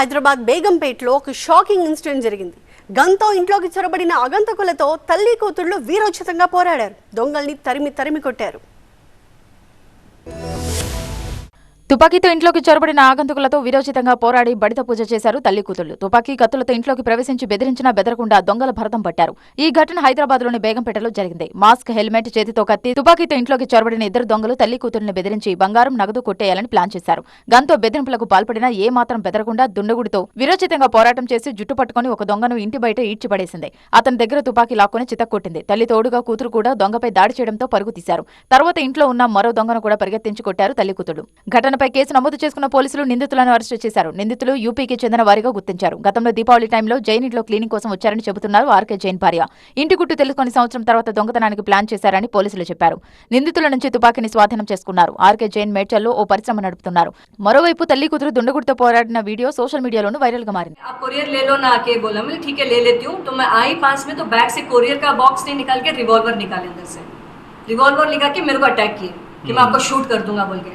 హైదరాబాద్ బేగంపేటలో ఒక shocking incident జరిగింది. గన్తో ఇంట్లోకి చొరబడిన అగంతకులతో తల్లి కూతుళ్ళు వీరోచితంగా పోరాడారు. దొంగల్ని తరిమి తరిమి కొట్టారు. తుపాకీతో ఇంట్లోకి చొరబడిన ఆగంతుకులతో విరోచితంగా పోరాడి బడిత పూజ చేశారు తల్లి కూతుళ్ళు తుపాకీ కత్తులతో ఇంట్లోకి ప్రవేశించి బెదిరించినా బెదరకుండా దొంగల భరతం పట్టారు. ఈ ఘటన హైదరాబాద్లోని బేగంపేటలో జరిగింది. మాస్క్ హెల్మెట్ చేతితో కత్తి తుపాకీతో ఇంట్లోకి చొరబడిన ఇద్దరు దొంగలు తల్లి కూతురుని బెదిరించి బంగారం నగదు కొట్టేయాలని ప్లాన్ చేశారు. గంతో బెదిరింపులకు పాల్పడినా ఏ మాత్రం బెదరకుండా దుండగుడితో విరోచితంగా పోరాటం చేసి జుట్టు పట్టుకుని ఒక దొంగను ఇంటి బయట ఈడ్చిపడేసింది. అతని దగ్గర తుపాకీ లాక్కొని చితక్కొట్టింది. తల్లి తోడుగా కూతురు కూడా దొంగపై దాడి చేయడంతో పరుగు తీశారు. తర్వాత ఇంట్లో ఉన్న మరో దొంగను కూడా పరిగెత్తించి కొట్టారు తల్లి కూతుడు ఘటన ఘటనపై కేసు నమోదు చేసుకున్న పోలీసులు నిందితులను అరెస్టు చేశారు నిందితులు యూపీకి చెందిన వారిగా గుర్తించారు గతంలో దీపావళి టైంలో జైన్ ఇంట్లో క్లీనింగ్ కోసం వచ్చారని చెబుతున్నారు ఆర్కే జైన్ భార్య ఇంటి గుట్టు తెలుసుకుని సంవత్సరం తర్వాత దొంగతనానికి ప్లాన్ చేశారని పోలీసులు చెప్పారు నిందితుల నుంచి తుపాకీని స్వాధీనం చేసుకున్నారు ఆర్కే జైన్ మేడ్చల్లో ఓ పరిశ్రమ నడుపుతున్నారు మరోవైపు తల్లి కూతురు దుండగుడితో పోరాడిన వీడియో సోషల్ మీడియాలోనూ వైరల్ గా మారింది आप कोरियर ले लो ना आके बोला मैं ठीक है ले लेती हूँ तो मैं आई पास में तो बैग से कोरियर का बॉक्स नहीं निकाल के रिवॉल्वर निकाले अंदर से रिवॉल्वर निकाल के मेरे को अटैक किए कि मैं आपको शूट कर दूंगा बोल के